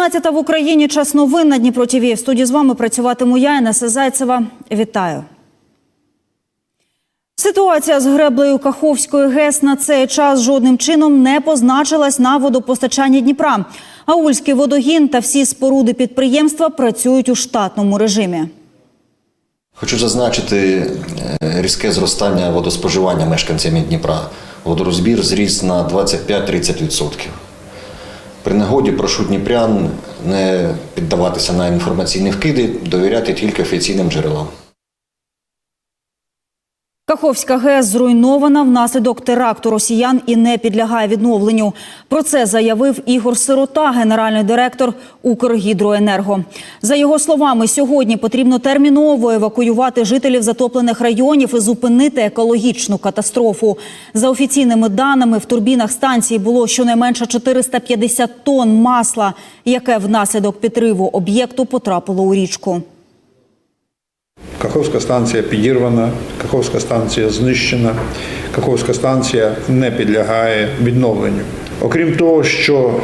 17 в Україні. Час новин на Дніпро ТВ. В студії з вами працюватиму я, Інеса Зайцева. Вітаю. Ситуація з греблею Каховської ГЕС на цей час жодним чином не позначилась на водопостачанні Дніпра. Аульський водогін та всі споруди підприємства працюють у штатному режимі. Хочу зазначити е, різке зростання водоспоживання мешканцями Дніпра. Водорозбір зріс на 25-30%. При нагоді прошу дніпрян не піддаватися на інформаційні вкиди, довіряти тільки офіційним джерелам. Каховська ГЕС зруйнована внаслідок теракту росіян і не підлягає відновленню. Про це заявив Ігор Сирота, генеральний директор Укргідроенерго. За його словами, сьогодні потрібно терміново евакуювати жителів затоплених районів і зупинити екологічну катастрофу. За офіційними даними, в турбінах станції було щонайменше 450 тонн масла, яке внаслідок підриву об'єкту потрапило у річку. Каховська станція підірвана, Каховська станція знищена, Каховська станція не підлягає відновленню. Окрім того, що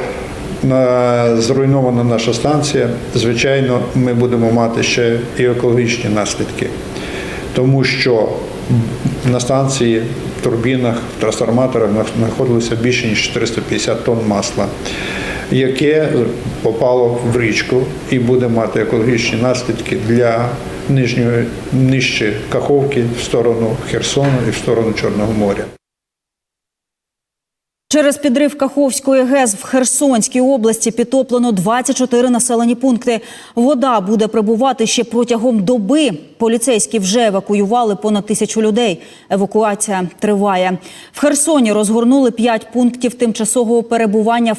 на- зруйнована наша станція, звичайно, ми будемо мати ще і екологічні наслідки, тому що на станції, в турбінах, в трансформаторах знаходилося більше ніж 450 тонн масла, яке попало в річку і буде мати екологічні наслідки для нижньої нижче Каховки в сторону Херсону і в сторону Чорного моря. Через підрив Каховської ГЕС в Херсонській області підтоплено 24 населені пункти. Вода буде прибувати ще протягом доби. Поліцейські вже евакуювали понад тисячу людей. Евакуація триває. В Херсоні розгорнули 5 пунктів тимчасового перебування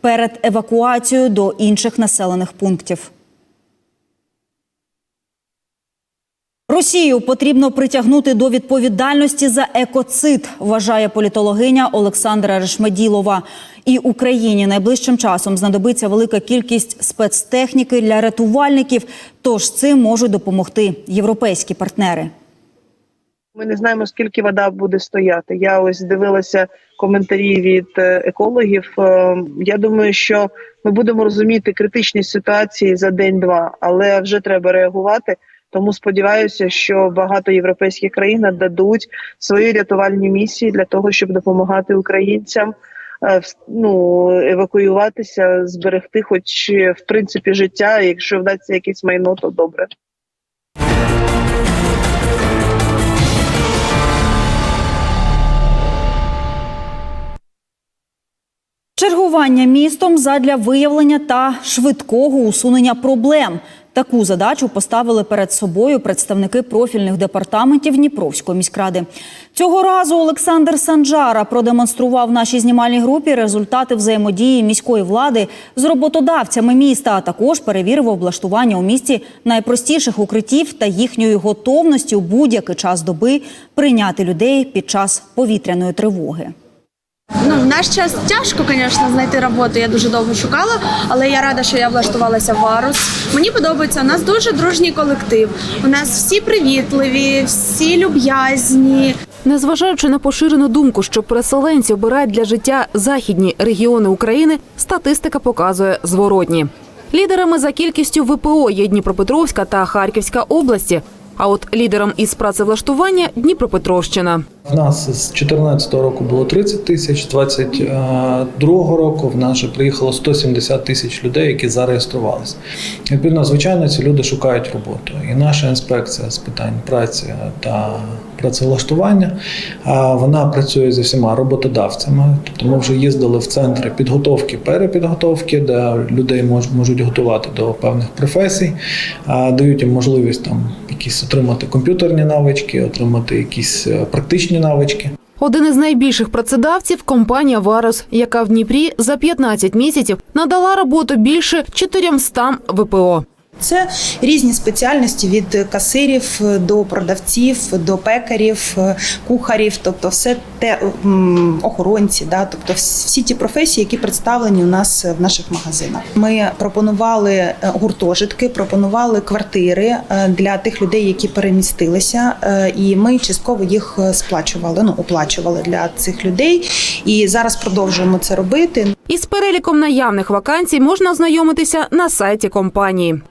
перед евакуацією до інших населених пунктів. Росію потрібно притягнути до відповідальності за екоцид, вважає політологиня Олександра Решмеділова. І Україні найближчим часом знадобиться велика кількість спецтехніки для рятувальників. Тож цим можуть допомогти європейські партнери. Ми не знаємо, скільки вода буде стояти. Я ось дивилася коментарі від е, екологів. Е, Я думаю, що ми будемо розуміти критичність ситуації за день-два, але вже треба реагувати. Тому сподіваюся, що багато європейських країн нададуть свої рятувальні місії для того, щоб допомагати українцям е, ну, евакуюватися, зберегти, хоч в принципі життя. Якщо вдасться якесь майно, то добре. Чергування містом задля виявлення та швидкого усунення проблем. Таку задачу поставили перед собою представники профільних департаментів Дніпровської міськради. Цього разу Олександр Санджара продемонстрував нашій знімальній групі результати взаємодії міської влади з роботодавцями міста, а також перевірив облаштування у місті найпростіших укриттів та їхньої готовності у будь-який час доби прийняти людей під час повітряної тривоги. Ну, в наш час тяжко, звісно, знайти роботу. Я дуже довго шукала, але я рада, що я влаштувалася в Варус. Мені подобається. У нас дуже дружній колектив. У нас всі привітливі, всі люб'язні. Незважаючи на поширену думку, що переселенці обирають для життя західні регіони України, статистика показує зворотні. Лідерами за кількістю ВПО є Дніпропетровська та Харківська області. А от лідером із працевлаштування Дніпропетровщина. В нас з 2014 року було 30 тисяч, з 2022 року в нас вже приїхало 170 тисяч людей, які зареєструвалися. Відповідно, звичайно, ці люди шукають роботу. І наша інспекція з питань праці та працевлаштування вона працює зі всіма роботодавцями. Тобто ми вже їздили в центри підготовки, перепідготовки, де людей мож- можуть готувати до певних професій, дають їм можливість там якісь отримати комп'ютерні навички, отримати якісь е, практичні навички. Один із найбільших працедавців компанія Варус, яка в Дніпрі за 15 місяців надала роботу більше 400 ВПО. Це різні спеціальності від касирів до продавців, до пекарів, кухарів, тобто все те охоронці, да, тобто всі ті професії, які представлені у нас в наших магазинах. Ми пропонували е, гуртожитки, пропонували квартири е, для тих людей, які перемістилися, е, і ми частково їх е, сплачували, ну оплачували для цих людей. І зараз продовжуємо це робити. Із переліком наявних вакансій можна ознайомитися на сайті компанії.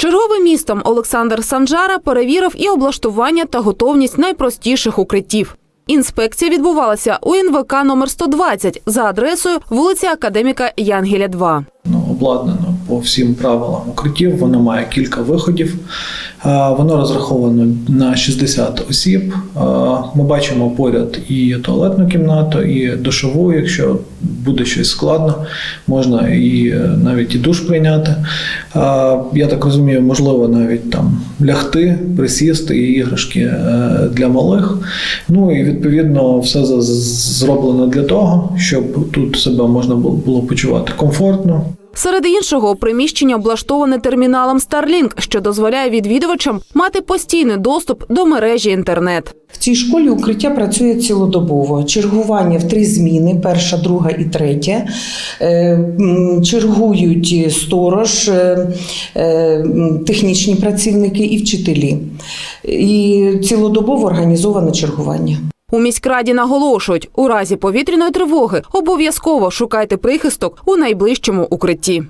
Черговим містом Олександр Санжара перевірив і облаштування та готовність найпростіших укриттів. Інспекція відбувалася у НВК номер 120 за адресою вулиця Академіка Янгеля 2. Ну, обладнано по всім правилам укриттів. Воно має кілька виходів. Воно розраховано на 60 осіб. Ми бачимо поряд і туалетну кімнату, і душову. Якщо буде щось складно, можна і е, навіть і душ прийняти. Я так розумію, можливо, навіть там лягти, присісти і іграшки е, для малих. Ну і відповідно все зроблено для того, щоб тут себе можна було почувати комфортно. Серед іншого, приміщення облаштоване терміналом Starlink, що дозволяє відвідувачам мати постійний доступ до мережі інтернет. В цій школі укриття працює цілодобово. Чергування в три зміни: перша, друга і третя. Е, Чергують сторож, е, е, технічні працівники і вчителі. І цілодобово організоване чергування. У міськраді наголошують, у разі повітряної тривоги обов'язково шукайте прихисток у найближчому укритті.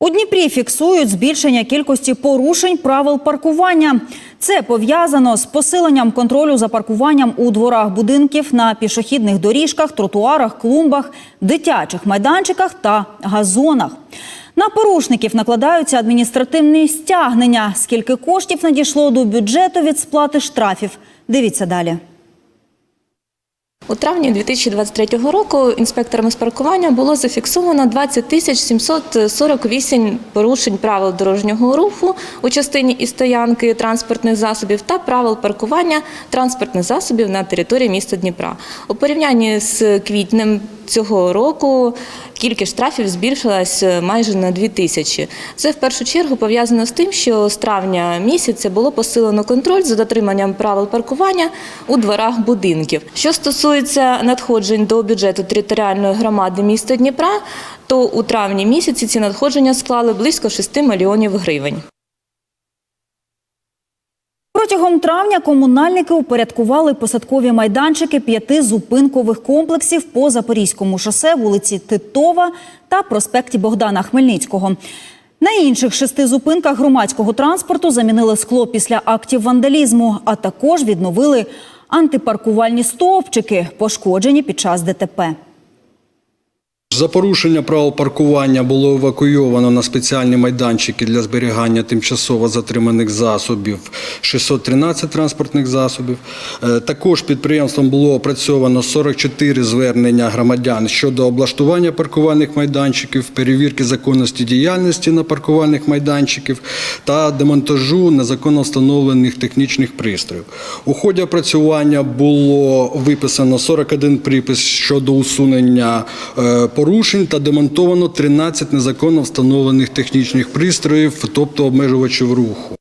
У Дніпрі фіксують збільшення кількості порушень правил паркування. Це пов'язано з посиленням контролю за паркуванням у дворах будинків на пішохідних доріжках, тротуарах, клумбах, дитячих майданчиках та газонах. На порушників накладаються адміністративні стягнення. Скільки коштів надійшло до бюджету від сплати штрафів? Дивіться далі. У травні 2023 року інспекторами з паркування було зафіксовано 20 тисяч 748 порушень правил дорожнього руху у частині і стоянки транспортних засобів та правил паркування транспортних засобів на території міста Дніпра. У порівнянні з квітнем цього року кількість штрафів збільшилась майже на 2 тисячі. Це в першу чергу пов'язано з тим, що з травня місяця було посилено контроль за дотриманням правил паркування у дворах будинків. Що стосується надходжень до бюджету територіальної громади міста Дніпра, то у травні місяці ці надходження склали близько 6 мільйонів гривень. Протягом травня комунальники упорядкували посадкові майданчики п'яти зупинкових комплексів по Запорізькому шосе, вулиці Титова та проспекті Богдана Хмельницького. На інших шести зупинках громадського транспорту замінили скло після актів вандалізму, а також відновили антипаркувальні стовпчики, пошкоджені під час ДТП. За порушення правил паркування було евакуйовано на спеціальні майданчики для зберігання тимчасово затриманих засобів 613 транспортних засобів. Е, Також підприємством було опрацьовано 44 звернення громадян щодо облаштування паркувальних майданчиків, перевірки законності діяльності на паркувальних майданчиків та демонтажу незаконно встановлених технічних пристроїв. У ході опрацювання було виписано 41 припис щодо усунення е, порушень та демонтовано 13 незаконно встановлених технічних пристроїв, тобто обмежувачів руху.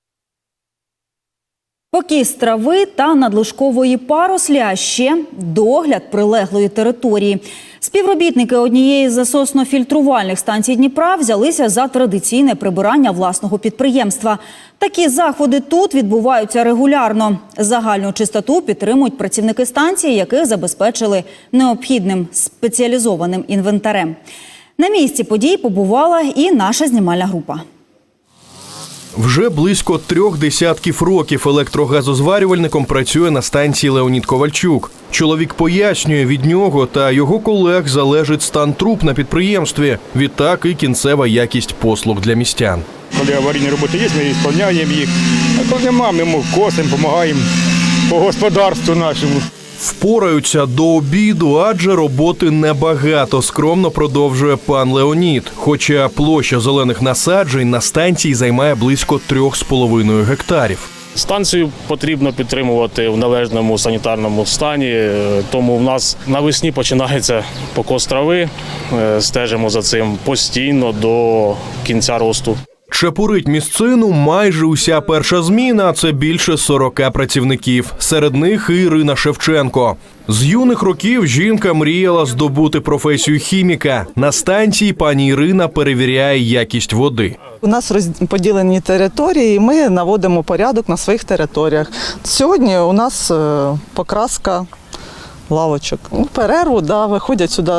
Покіс трави та надлишкової парослі, а ще догляд прилеглої території. Співробітники однієї з засосно-фільтрувальних станцій Дніпра взялися за традиційне прибирання власного підприємства. Такі заходи тут відбуваються регулярно. Загальну чистоту підтримують працівники станції, яких забезпечили необхідним спеціалізованим інвентарем. На місці подій побувала і наша знімальна група. Вже близько трьох десятків років електрогазозварювальником працює на станції Леонід Ковальчук. Чоловік пояснює, від нього та його колег залежить стан труб на підприємстві. Відтак і кінцева якість послуг для містян. Коли аварійні роботи є, ми виконуємо їх. А коли нема, ми косимо, допомагаємо по господарству нашому. Впораються до обіду, адже роботи небагато. Скромно продовжує пан Леонід. Хоча площа зелених насаджень на станції займає близько трьох з половиною гектарів. Станцію потрібно підтримувати в належному санітарному стані, е, тому в нас навесні починається покос трави. Е, Стежимо за цим постійно до кінця росту. Чепурить місцину майже уся перша зміна. Це більше 40 працівників. Серед них Ірина Шевченко. З юних років жінка мріяла здобути професію хіміка. На станції пані Ірина перевіряє якість води. У нас розподілені території, і ми наводимо порядок на своїх територіях. Сьогодні у нас е, покраска лавочок. У перерву да, виходять сюди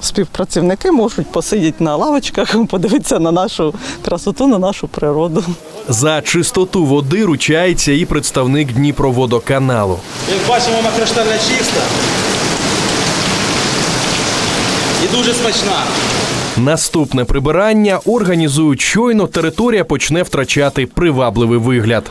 співпрацівники, можуть посидіти на лавочках, подивитися на нашу красоту, на нашу природу. За чистоту води ручається і представник Дніпроводоканалу. Як бачимо, вона криштально чиста і дуже смачна. Наступне прибирання організують щойно територія почне втрачати привабливий вигляд.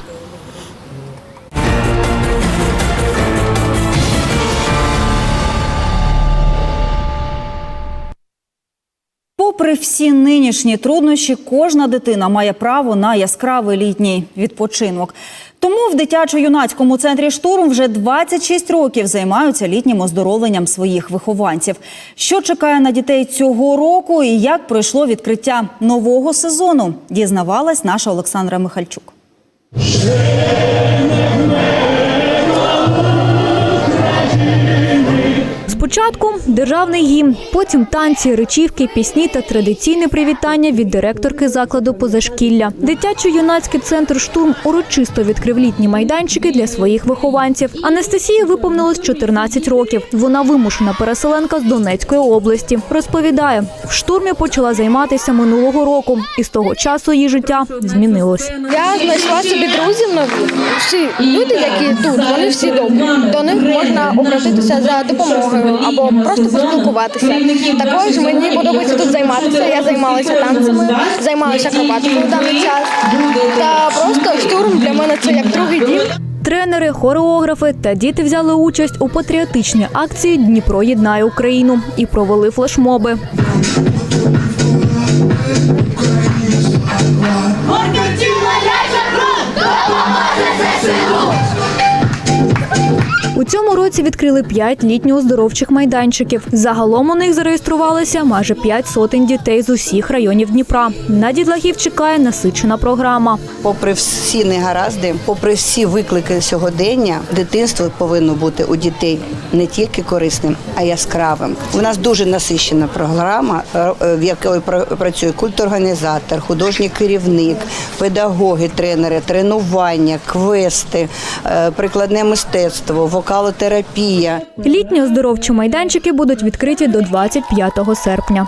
Попри всі нинішні труднощі, кожна дитина має право на яскравий літній відпочинок. Тому в дитячо-юнацькому центрі штурм вже 26 років займаються літнім оздоровленням своїх вихованців. Що чекає на дітей цього року і як пройшло відкриття нового сезону, дізнавалась наша Олександра Михальчук. Спочатку державний гімн, потім танці, речівки, пісні та традиційне привітання від директорки закладу позашкілля. Дитячо-юнацький центр штурм урочисто відкрив літні майданчики для своїх вихованців. Анастасії виповнилось 14 років. Вона вимушена переселенка з Донецької області. Розповідає, в штурмі почала займатися минулого року, і з того часу її життя змінилось. Я знайшла собі друзів. Всі люди, які тут, вони всі добрі. До них можна обратитися за допомогою або просто поспілкуватися. Також мені подобається тут займатися. Я займалася танцями, займалася акробатикою в даний час. Та просто штурм для мене це як другий дім. Тренери, хореографи та діти взяли участь у патріотичній акції Дніпро єднає Україну і провели флешмоби. Цьому році відкрили п'ять літньо-оздоровчих майданчиків. Загалом у них зареєструвалися майже п'ять сотень дітей з усіх районів Дніпра. На дітлахів чекає насичена програма. Попри всі негаразди, попри всі виклики сьогодення, дитинство повинно бути у дітей не тільки корисним, а яскравим. У нас дуже насичена програма, е, в якій пра- працює культорганізатор, художній керівник, педагоги, тренери, тренування, квести, е, прикладне мистецтво, вокалотерапія. Літні оздоровчі майданчики будуть відкриті до 25 серпня.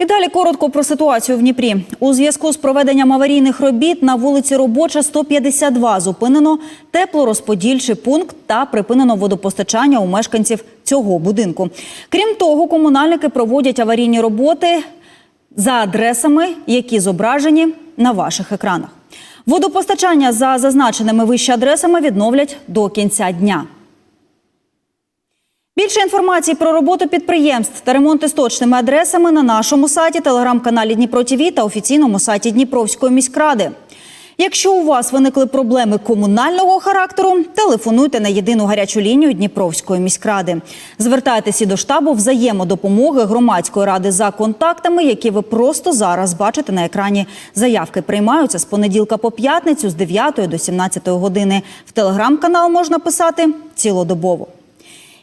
І далі коротко про ситуацію в Дніпрі. У зв'язку з проведенням аварійних робіт на вулиці Робоча 152 зупинено теплорозподільчий пункт та припинено водопостачання у мешканців цього будинку. Крім того, комунальники проводять аварійні роботи за адресами, які зображені на ваших екранах. Водопостачання за зазначеними вище адресами відновлять до кінця дня. Більше інформації про роботу підприємств та ремонти з точними адресами на нашому сайті, телеграм-каналі Дніпро ТІВІ та офіційному сайті Дніпровської міськради. Якщо у вас виникли проблеми комунального характеру, телефонуйте на єдину гарячу лінію Дніпровської міськради. Звертайтеся до штабу взаємодопомоги громадської ради за контактами, які ви просто зараз бачите на екрані. Заявки приймаються з понеділка по п'ятницю з 9 до 17 години. В телеграм-канал можна писати цілодобово.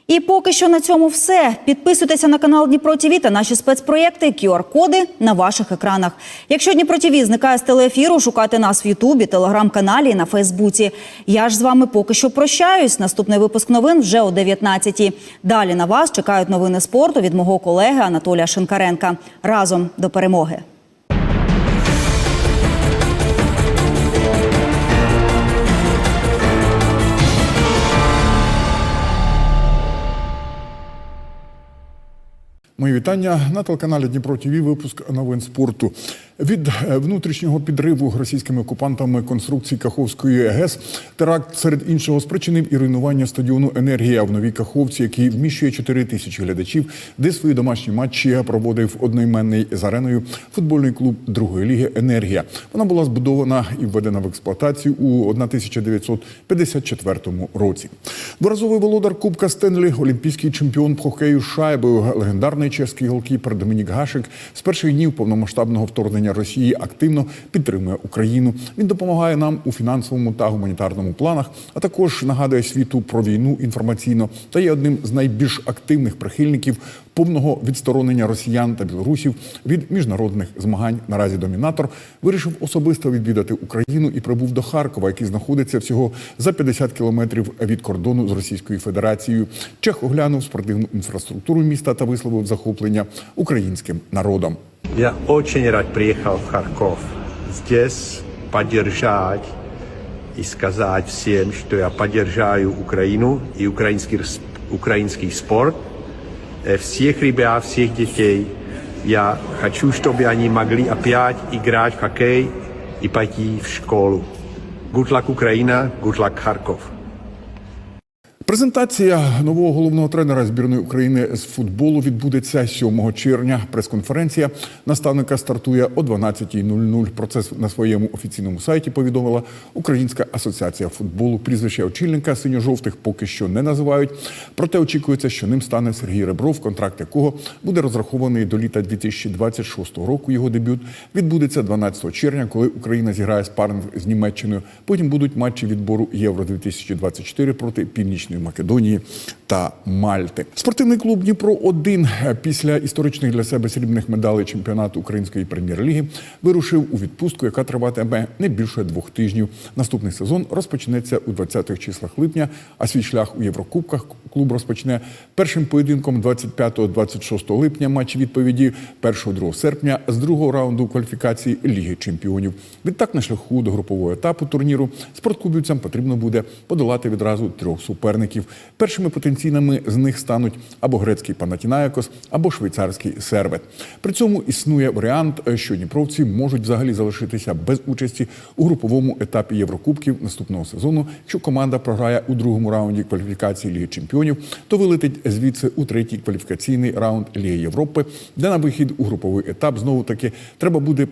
І поки що на цьому все. Підписуйтеся на канал Дніпро ТІВІ та наші спецпроєкти, QR-коди на ваших екранах. Якщо Дніпро ТІВІ зникає з телеефіру, шукайте нас в Ютубі, телеграм-каналі і на Фейсбуці. Я ж з вами поки що прощаюсь. Наступний випуск новин вже о 19-й. Далі на вас чекають новини спорту від мого колеги Анатолія Шинкаренка. Разом до перемоги. Мої вітання на телеканалі Дніпро ТВ. Випуск новин спорту. Від е, внутрішнього підриву російськими окупантами конструкції Каховської ГЕС теракт серед іншого спричинив і руйнування стадіону Енергія в новій Каховці, який вміщує 4 тисячі глядачів, де свої домашні матчі проводив одноіменний з ареною футбольний клуб другої ліги Енергія. Вона була збудована і введена в експлуатацію у 1954 році. Дворазовий володар Кубка Стенлі, олімпійський чемпіон по хокею шайбою, легендарний чеський голкіпер Домінік Гашик з перших днів повномасштабного вторгнення населення Росії активно підтримує Україну. Він допомагає нам у фінансовому та гуманітарному планах, а також нагадує світу про війну інформаційно та є одним з найбільш активних прихильників повного відсторонення росіян та білорусів від міжнародних змагань. Наразі домінатор вирішив особисто відвідати Україну і прибув до Харкова, який знаходиться всього за 50 кілометрів від кордону з Російською Федерацією. Чех оглянув спортивну інфраструктуру міста та висловив захоплення українським народом. Я очень рад приехал в Харьков. Здесь поддержать и сказать всем, что я поддержаю Украину и украинский, рс- украинский спорт. Э, Всех ребят, всех детей. Я хочу, чтобы они могли опять играть в хоккей и пойти в школу. Good luck, Украина. Good luck, Харьков. Презентація нового головного тренера збірної України з футболу відбудеться 7 червня. Прес-конференція наставника стартує о 12.00. Про це на своєму офіційному сайті повідомила Українська асоціація футболу. Прізвище очільника синьо-жовтих поки що не називають. Проте очікується, що ним стане Сергій Ребров, контракт якого буде розрахований до літа 2026 року. Його дебют відбудеться 12 червня, коли Україна зіграє спаринг з Німеччиною. Потім будуть матчі відбору Євро 2024 проти Північної Македонії та Мальти. Спортивний клуб Дніпро 1 після історичних для себе срібних медалей чемпіонату української прем'єр-ліги вирушив у відпустку, яка триватиме не більше двох тижнів. Наступний сезон розпочнеться у 20-х числах липня, а свій шлях у Єврокубках клуб розпочне першим поєдинком 25-26 липня. Матч відповіді 1-2 серпня з другого раунду кваліфікації Ліги Чемпіонів. Відтак на шляху до групового етапу турніру спортклубівцям потрібно буде подолати відразу трьох суперників. Першими потенційними з них стануть або грецький Панатінаякос, або швейцарський сервет. При цьому існує варіант, що дніпровці можуть взагалі залишитися без участі у груповому етапі Єврокубків наступного сезону. Якщо команда програє у другому раунді кваліфікації Ліги Чемпіонів, то вилетить звідси у третій кваліфікаційний раунд Ліги Європи, де на вихід у груповий етап знову таки треба буде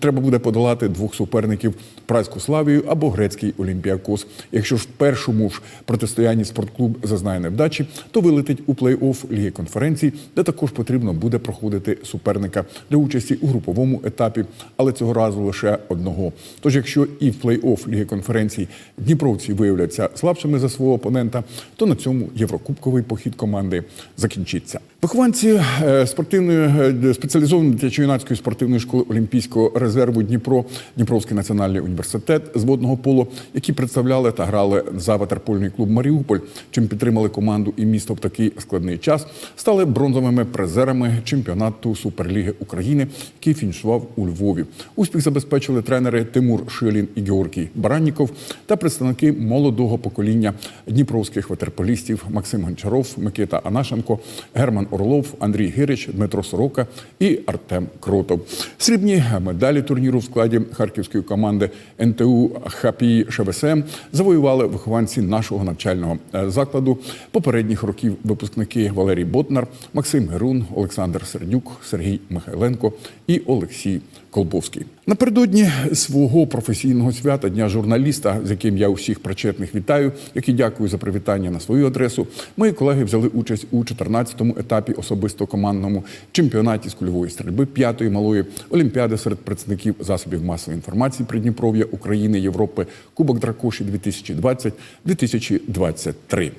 треба буде подолати двох суперників Прайську Славію або грецький Олімпіакос. Якщо ж в першому ж протистоянні спортклуб зазнає невдачі, то вилетить у плей-офф Ліги конференцій, де також потрібно буде проходити суперника для участі у груповому етапі, але цього разу лише одного. Тож, якщо і в плей-офф Ліги конференцій дніпровці виявляться слабшими за свого опонента, то на цьому єврокубковий похід команди закінчиться. Вихованці е, спортивної е, спеціалізованої дитячо-юнацької спортивної школи Олімпійського резерву Дніпро, Дніпровський національний університет з водного полу, які представляли та грали за ватерпольний клуб Маріуполь, чим підтримали команду і місто в такий складний час, стали бронзовими призерами чемпіонату Суперліги України, який фінішував у Львові. Успіх забезпечили тренери Тимур Шилін і Георгій Баранніков та представники молодого покоління дніпровських ватерполістів Максим Гончаров, Микита Анашенко, Герман Орлов, Андрій Гирич, Дмитро Сорока і Артем Кротов. Срібні медалі турніру в складі харківської команди НТУ ХАПІ ШВСМ завоювали вихованці нашого навчального е, закладу попередніх років випускники Валерій Ботнар, Максим Герун, Олександр Сердюк, Сергій Михайленко і Олексій Колбовський. Напередодні свого професійного свята Дня журналіста, з яким я усіх причетних вітаю, які дякую за привітання на свою адресу. Мої колеги взяли участь у 14-му етапі особисто командному чемпіонаті з кульової стрільби п'ятої малої олімпіади серед представників засобів масової інформації Придніпров'я України, Європи, Кубок Дракоші 2020-2023.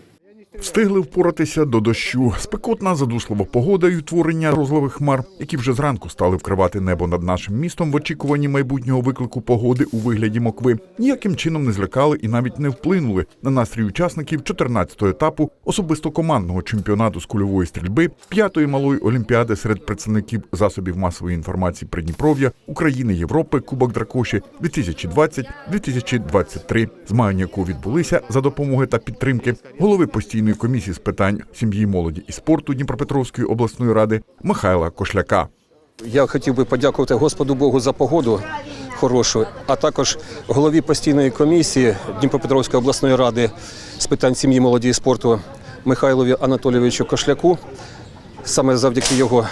Встигли впоратися до дощу. Спекотна задушлива погода і утворення розлових хмар, які вже зранку стали вкривати небо над нашим містом в очікуванні майбутнього виклику погоди у вигляді мокви, ніяким чином не злякали і навіть не вплинули на настрій учасників 14-го етапу особисто командного чемпіонату з кульової стрільби, п'ятої малої олімпіади серед представників засобів масової інформації Придніпров'я, України, Європи, Кубок Дракоші 2020-2023, змагання якого відбулися за допомоги та підтримки голови постійної комісії з питань сім'ї, молоді і спорту Дніпропетровської обласної ради Михайла Кошляка. Я хотів би подякувати Господу Богу за погоду хорошу, а також голові постійної комісії Дніпропетровської обласної ради з питань сім'ї, молоді і спорту Михайлові Анатолійовичу Кошляку. Саме завдяки його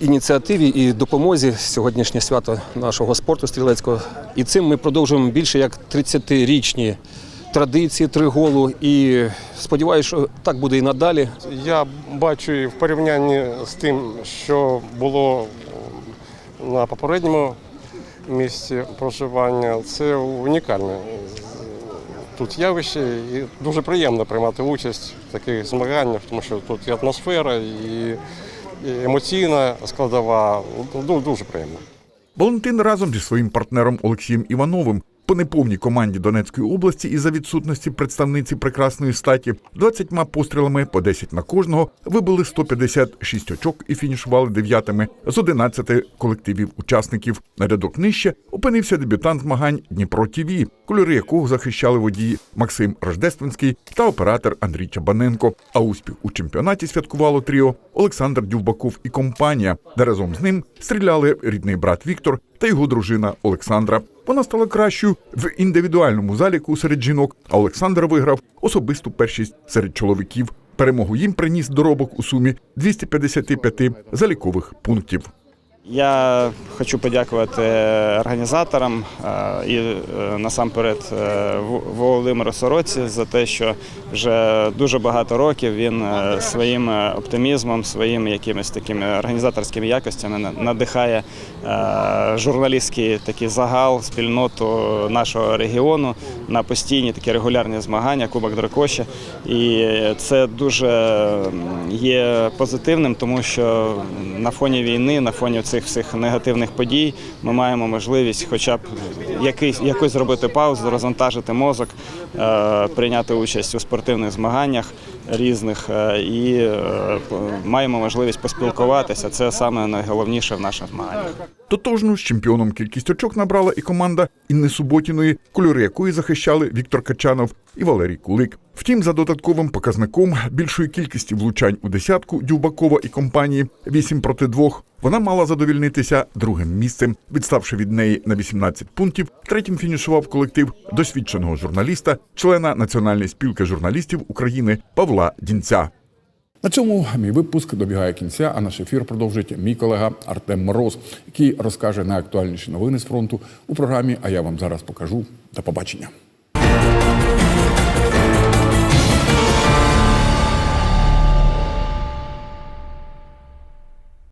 ініціативі і допомозі сьогоднішнє свято нашого спорту стрілецького. І цим ми продовжуємо більше як 30-річні традиції триголу. І сподіваюся, що так буде і надалі. Я бачу і в порівнянні з тим, що було на попередньому місці проживання. Це унікальне тут явище і дуже приємно приймати участь в таких змаганнях, тому що тут і атмосфера, і, і емоційна складова. Ну, дуже приємно. Валентин разом зі своїм партнером Олексієм Івановим по неповній команді Донецької області і за відсутності представниці прекрасної статі 20 пострілами по 10 на кожного вибили 156 очок і фінішували дев'ятими з 11 колективів учасників. На рядок нижче опинився дебютант змагань Дніпро ТІВІ, кольори якого захищали водії Максим Рождественський та оператор Андрій Чабаненко. А успіх у чемпіонаті святкувало тріо Олександр Дювбаков і компанія, де разом з ним стріляли рідний брат Віктор та його дружина Олександра. Вона стала кращою в індивідуальному заліку серед жінок, а Олександр виграв особисту першість серед чоловіків. Перемогу їм приніс доробок у сумі 255 залікових пунктів. Я хочу подякувати організаторам е, і е, насамперед е, Володимиру Сороці за те, що вже дуже багато років він своїм оптимізмом, своїми якимись такими організаторськими якостями надихає журналістський такий загал, спільноту нашого регіону на постійні такі регулярні змагання, Кубок Дракоші. І це дуже є позитивним, тому що на фоні війни, на фоні цих всіх негативних подій, ми маємо можливість, хоча б якийсь якось зробити паузу, розвантажити мозок, е, прийняти участь у спортивних змаганнях різних е, і е, маємо можливість поспілкуватися. Це саме найголовніше в наших змаганнях. Тотожну з чемпіоном кількість очок набрала і команда Інни Суботіної, кольори якої захищали Віктор Качанов і Валерій Кулик. Втім, за додатковим показником більшої кількості влучань у десятку Дюбакова і компанії 8 проти 2, вона мала задовільнитися другим місцем, відставши від неї на 18 пунктів. Третім фінішував колектив досвідченого журналіста, члена Національної спілки журналістів України Павла Дінця. На цьому мій випуск добігає кінця, а наш ефір продовжить мій колега Артем Мороз, який розкаже найактуальніші новини з фронту у програмі. А я вам зараз покажу. До побачення.